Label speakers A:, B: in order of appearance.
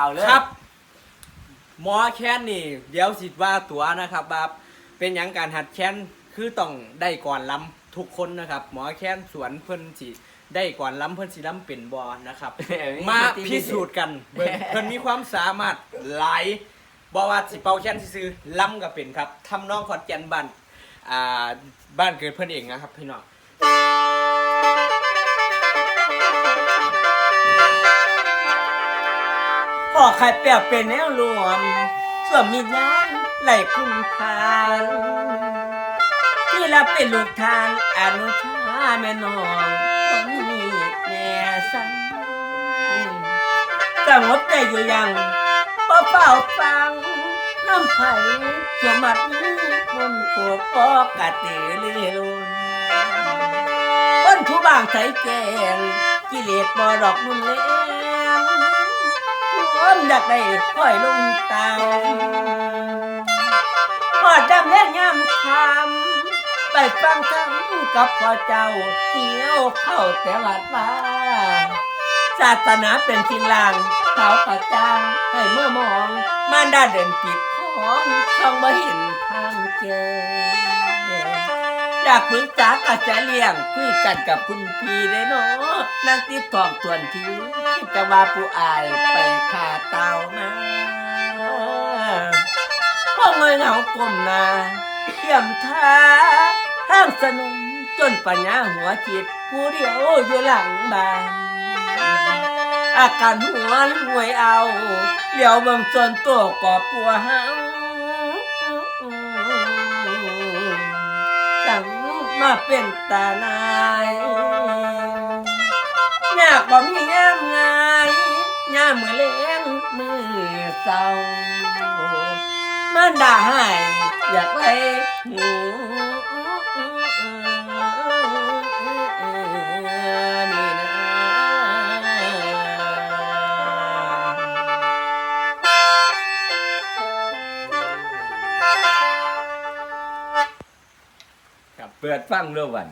A: เอาเลย
B: ครับ หมอแค้นนี่ เดี๋ยวสิว่าตัวนะครับว่าเป็นหยังการหัดแค้นคือต้องได้ก่อนล้ำทุกคนนะครับ หมอแค้นสวนเพิ่นสิได้ก่อนล้ำเพิ่นสิล้ำเป็นบอนะครับ มาพิสูจน์กันเบิ่งเพิ่นมีความสามารถหลายบ่ว่าสิเป่าแค้นซื้อๆล้ำก็เป็นครับทำนองขอนแก่นบ้านอ่าบ้านเกิดเพิ่นเองนะครับพี่น้อง
A: พ่อไข่เปรียวเป็นแนวรวมส่วนมีน้ำไหลคุณทานที่เราเป็นลูกทานอนุชาแม่น้องของนี่แม่สังสงบใจอยู่ยังพอเฝ้าฟังน้ำไผ่สวมัดมันโขกปอกะตือรือรุนคนผู้บางใส่แกงกิเลสบ่ดอกมุนแรงความ อยากได้ค่อยลงตาพอดำแม่ยามคำไปฟังคำกับพ่อเจ้าเที่ยวเข้าแต่วัดว่าศาสนาเป็นสิ่งลางเขาวกระจางให้เมื่อมองมารดาเดินปิดของช่องบ่เห็นทางเจออยากปรึกษากระจะเลี้ยงคุยกันกับคุณพี่ได้เนาะนั่งติดทองทวนทีคิดจะว่าผู้อายไปขา เตามาพ่อเงยเงากลมหนาเทียมท่าห้างสนุมจนปัญญาหัวจิต ผู้เดียวอยู่หลังบ้าน อาการหัวรวยเอาเหลียวเบิ่งจนตัวกอบปัวหาจังมาเป็นตาลายอยากบ่มียามงา ยามมือเลี้ยงมือเศร้ามันด่าให้อยากไปหูเปิดฟังด้วยวัน